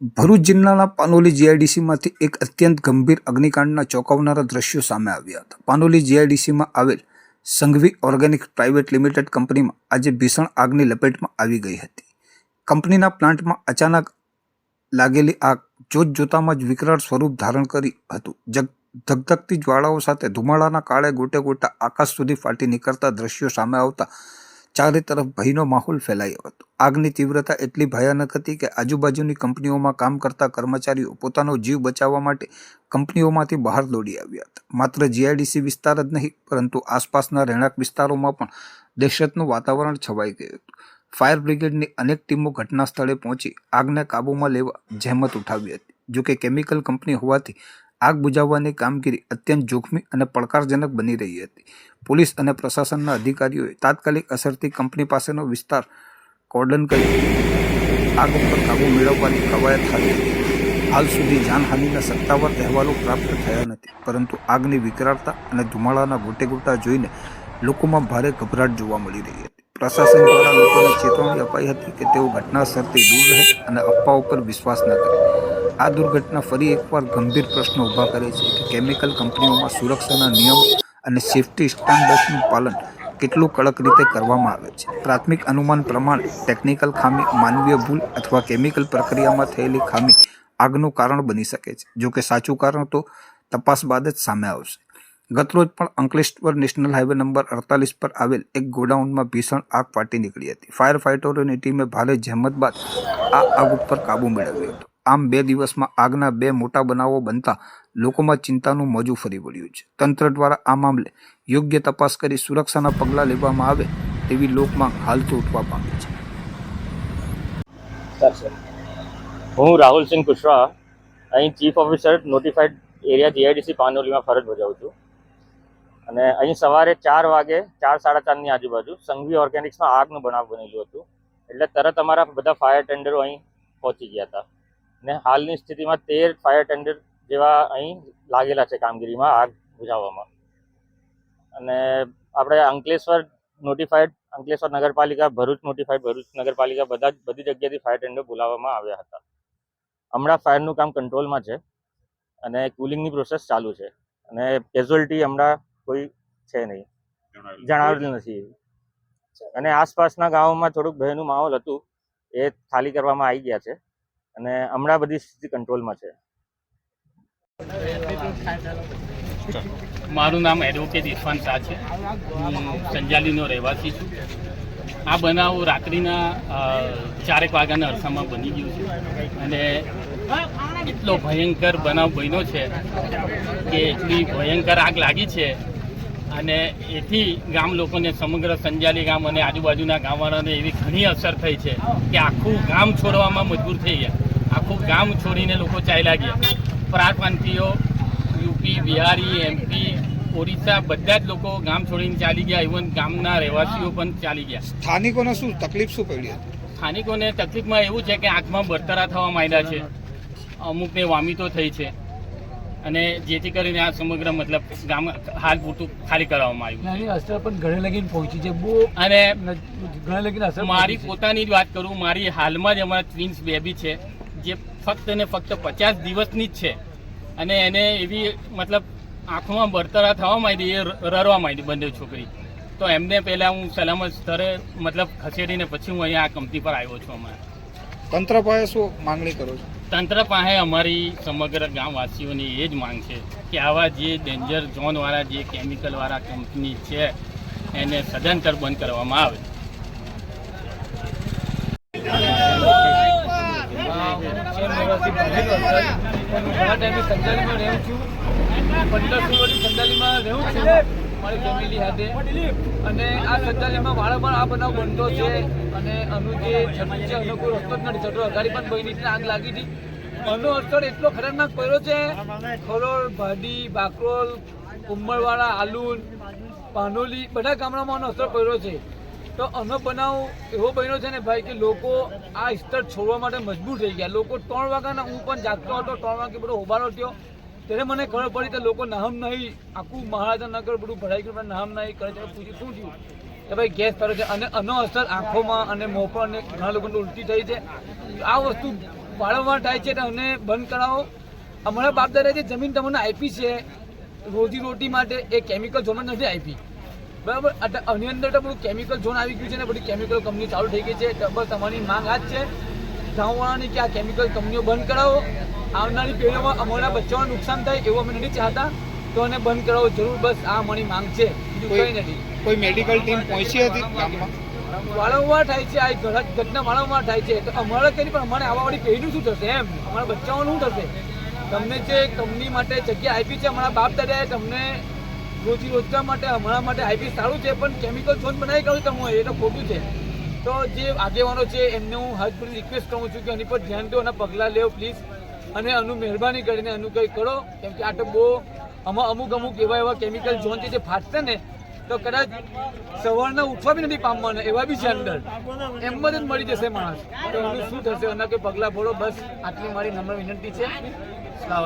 ભરૂચ જિલ્લાના પાનોલી જીઆઈડીસીમાંથી એક અત્યંત ગંભીર અગ્નિકાંડના ચોંકાવનારા દ્રશ્યો સામે આવ્યા હતા. પાનોલી જીઆઈડીસીમાં આવેલ સંઘવી ઓર્ગેનિક પ્રાઇવેટ લિમિટેડ કંપનીમાં આજે ભીષણ આગની લપેટમાં આવી ગઈ હતી. કંપનીના પ્લાન્ટમાં અચાનક લાગેલી આગ જોત જોતામાં જ વિકરાળ સ્વરૂપ ધારણ કરી હતું. જગ, ધગધગતી જ્વાળાઓ સાથે ધુમાડાના કાળે ગોટે ગોટા આકાશ સુધી ફાટી નીકળતા દ્રશ્યો સામે આવતા ચારે તરફ ભયનો માહોલ ફેલાયો હતો. આગની તીવ્રતા એટલી ભયાનક હતી કે આજુબાજુની કંપનીઓમાં કામ કરતા કર્મચારીઓ પોતાનો જીવ બચાવવા માટે કંપનીઓમાંથી બહાર દોડી આવ્યા હતા. માત્ર જીઆઈડીસી વિસ્તાર જ નહીં, પરંતુ આસપાસના રહેણાંક વિસ્તારોમાં પણ દહેશતનું વાતાવરણ છવાઈ ગયું હતું. ફાયર બ્રિગેડની અનેક ટીમો ઘટના સ્થળે પહોંચી આગને કાબૂમાં લેવા જહેમત ઉઠાવી હતી. જોકે કેમિકલ કંપની હોવાથી આગ બુઝાવવાની કામગીરી અત્યંત જોખમી અને પડકારજનક બની રહી હતી. પોલીસ અને પ્રશાસનના અધિકારીઓએ તાત્કાલિક અસરથી કંપની પાસેનો વિસ્તાર કોર્ડન કરી આગ ઉપર કાબૂ મેળવવાની કવાયત હાથ હતી હાલ સુધી જાનહાનિના સત્તાવાર અહેવાલો પ્રાપ્ત થયા નથી, પરંતુ આગની વિકરાળતા અને ધુમાડાના ગોટે ગોટા જોઈને લોકોમાં ભારે ગભરાટ જોવા મળી રહી હતી. પ્રશાસન દ્વારા લોકોને ચેતવણી અપાઈ હતી કે તેઓ ઘટના સ્થળથી દૂર રહે અને અફવાઓ પર વિશ્વાસ ન કરે. આ દુર્ઘટના ફરી એકવાર ગંભીર પ્રશ્નો ઊભા કરે છે કે કેમિકલ કંપનીઓમાં સુરક્ષાના નિયમો અને સેફ્ટી સ્ટાન્ડર્ડ્સનું પાલન કેટલું કડક રીતે કરવામાં આવે છે. પ્રાથમિક અનુમાન પ્રમાણે ટેકનિકલ ખામી, માનવીય ભૂલ અથવા કેમિકલ પ્રક્રિયામાં થયેલી ખામી આગનું કારણ બની શકે છે. જોકે સાચું કારણ તો તપાસ બાદ જ સામે આવશે. ગતરોજ પણ અંકલેશ્વર નેશનલ હાઈવે નંબર અડતાલીસ પર આવેલ એક ગોડાઉનમાં ભીષણ આગ ફાટી નીકળી હતી. ફાયર ફાઇટરોની ટીમે ભારે જહેમત બાદ આ આગ ઉપર કાબૂ મેળવ્યો હતો. આમ બે દિવસમાં આગના બે મોટા બનાવો બનતા લોકોમાં ચિંતાનું મોજું ફરી વળ્યું છે. તંત્ર દ્વારા આ મામલે યોગ્ય તપાસ કરી સુરક્ષાના પગલાં લેવામાં આવે તેવી લોકમાં હાલ તો ઉઠવા પામે છે. હું રાહુલસિંહ કુશવાહા, અહીં chief officer notified area GIDC પાનોલીમાં ફરજ બજાવું છું. અને અહીં સવારે ચાર વાગે, ચાર સાડા ચારની આજુબાજુ સંઘવી ઓર્ગેનિક્સમાં આગનું બનાવ બનેલું હતું. એટલે તરત અમારા બધા ફાયર ટેન્ડરો અહીં પહોંચી ગયા હતા. ને હાલની સ્થિતિમાં તેર ફાયર ટેન્ડર જેવા અહીં લાગેલા છે કામગીરીમાં આગ બુઝાવવામાં અને આપણે અંકલેશ્વર નોટિફાઈડ અંકલેશ્વર નગરપાલિકા ભરૂચ નોટિફાઈડ ભરૂચ નગરપાલિકા બધા જ બધી જગ્યાએથી ફાયર ટેન્ડર બોલાવવામાં આવ્યા હતા. હમણાં ફાયરનું કામ કંટ્રોલમાં છે અને કુલિંગની પ્રોસેસ ચાલુ છે. અને કેઝ્યુઅલ્ટી હમણાં કોઈ છે નહીં. જણાવેલું નથી. અને આસપાસના ગામોમાં થોડુંક ભયનું માહોલ હતું. એ ખાલી કરવામાં આવી ગયા છે. અને હમણાં બધી સ્થિતિ કંટ્રોલમાં છે. મારું નામ એડવોકેટ ઇરફાન શાહ છે. હું સંજાલીનો રહેવાસી છું. આ બનાવ રાત્રિના ચારેક વાગ્યાના અરસામાં બની ગયું છે. અને એટલો ભયંકર બનાવ બન્યો છે કે એટલી ભયંકર આગ લાગી છે. અને એથી ગામ લોકોને સમગ્ર સંજાલી ગામ અને આજુબાજુના ગામવાળાને એવી ઘણી અસર થઈ છે કે આખું ગામ છોડવામાં મજબૂર થઈ ગયા. આખું ગામ છોડીને લોકો ચાલ્યા ગયા. પ્રાંતવાસીઓ યુપી બિહારી એમપી ઓરિસ્સા બધા જ લોકો ગામ છોડીને ચાલી ગયા. ઇવન ગામના રહેવાસીઓ પણ ચાલી ગયા. સ્થાનિકોને શું તકલીફ શું પડી હતી? સ્થાનિકોને તકલીફમાં એવું છે કે આંખમાં બરતરા થવા માંડ્યા છે. અમુકને વામિતો થઈ છે. અને જેથી કરીને આ સમગ્ર મતલબ ગામ હાલ પૂરતું ખાલી કરવામાં આવ્યું નાની અસર પણ ઘરે લગીને પહોંચી છે. બહુ અને ઘરે લગીને અસર મારી પોતાની જ વાત કરું મારી હાલમાં જ અમારા ટ્વિન્સ બેબી છે. જે ફક્ત ને ફક્ત પચાસ દિવસની જ છે. અને એને એવી મતલબ આંખમાં બળતરા થવા માંડી એ રરવા માંડી બંને છોકરી. તો એમને પહેલાં હું સલામત સ્તરે મતલબ ખસેડીને પછી હું અહીંયા આ કંપની પર આવ્યો છું અમારે તંત્ર પાસે શું માંગણી કરો છો? તંત્ર પાસે અમારી સમગ્ર ગામવાસીઓની એ જ માંગ છે કે આવા જે ડેન્જર ઝોનવાળા જે કેમિકલવાળા કંપની છે એને સદંતર બંધ કરવામાં આવે. અને આ સંજાલીમાં વારંવાર આ બનાવ બનતો છે. અને આનું જે જમીન છે એનો કોઈ આગ લાગી હતી. અસર એટલો ખતરનાક પડ્યો છે ખરોળ ભાડી બાકરોલ ઉમરવાળા આલુન પાનોલી, બધા ગામડામાં અસર પડ્યો છે. તો અમે બનાવ એવો બન્યો છે ને ભાઈ કે લોકો આ સ્તર છોડવા માટે મજબૂર થઈ ગયા. લોકો ત્રણ વાગ્યાના હું પણ જાગતો હતો, ત્રણ વાગે બધો ઉભારો થયો. ત્યારે મને ખબર પડી કે લોકો નહમ નહીં, આખું મહારાજાનગર બધું ભરાઈ ગયું, પણ નાહમ નહીં, કરે ત્યારે પૂછ્યું, શું થયું? કે ભાઈ ગેસ ફરે છે. અને અનો અસર આંખોમાં અને મોં પર અને ઘણા લોકોને ઉલટી થઈ છે. આ વસ્તુ વારંવાર થાય છે તો અમને બંધ કરાવો. અમારા બાપદાદા જે જમીન તમને આપી છે રોજી રોટી માટે એ કેમિકલ ઝોનમાં નથી આપી. બરાબર? આની અંદર તો બધું કેમિકલ ઝોન આવી ગયું છે ને બધી કેમિકલ કંપની ચાલુ થઈ ગઈ છે. બસ તમારી માંગ આ જ છે. ગામવાળાની કે આ કેમિકલ કંપનીઓ બંધ કરાવો. આવનારી પેઢીઓમાં અમારા બચ્ચાઓને નુકસાન થાય એવું અમે નથી ચાહતા. તો એને બંધ કરાવો જરૂર. બસ આ અમારી માંગ છે. બીજું કંઈ નથી. કોઈ મેડિકલ ટીમ પહોંચી હતી ગામમાં? વારંવાર થાય છે આ ઘટના વારંવાર થાય છે. તો અમારે કંઈ પણ અમારે આવવાવાળી પેઢીનું શું થશે એમ? અમારા બચ્ચાઓનું શું થશે? તમને જે કંપની માટે જગ્યા આપી છે અમારા બાપ દાદાએ તમને રોજી રોજગાર માટે, હમણાં માટે આઈપી સારું છે, પણ કેમિકલ ઝોન બનાવી કાઢું તમે, એ તો ખોટું છે. તો જે આગેવાનો છે, એમને હું હાથ જોડી રિક્વેસ્ટ કરું છું કે એની પર ધ્યાન દો અને પગલાં લેવો પ્લીઝ અને એનું મહેરબાની કરીને એનું કંઈ કરો, કેમ કે આ તો બહુ આમાં અમુક અમુક એવા એવા કેમિકલ ઝોન છે જે ફાટશે ને, તો કદાચ સવારના ઉઠવા બી નથી પામવાના, એવા બી છે અંદર. એમ જ મળી જશે માણસ. તો એનું શું થશે? એના કોઈ પગલાં ભરો બસ. આટલી મારી નમ્ર વિનંતી છે. સલામ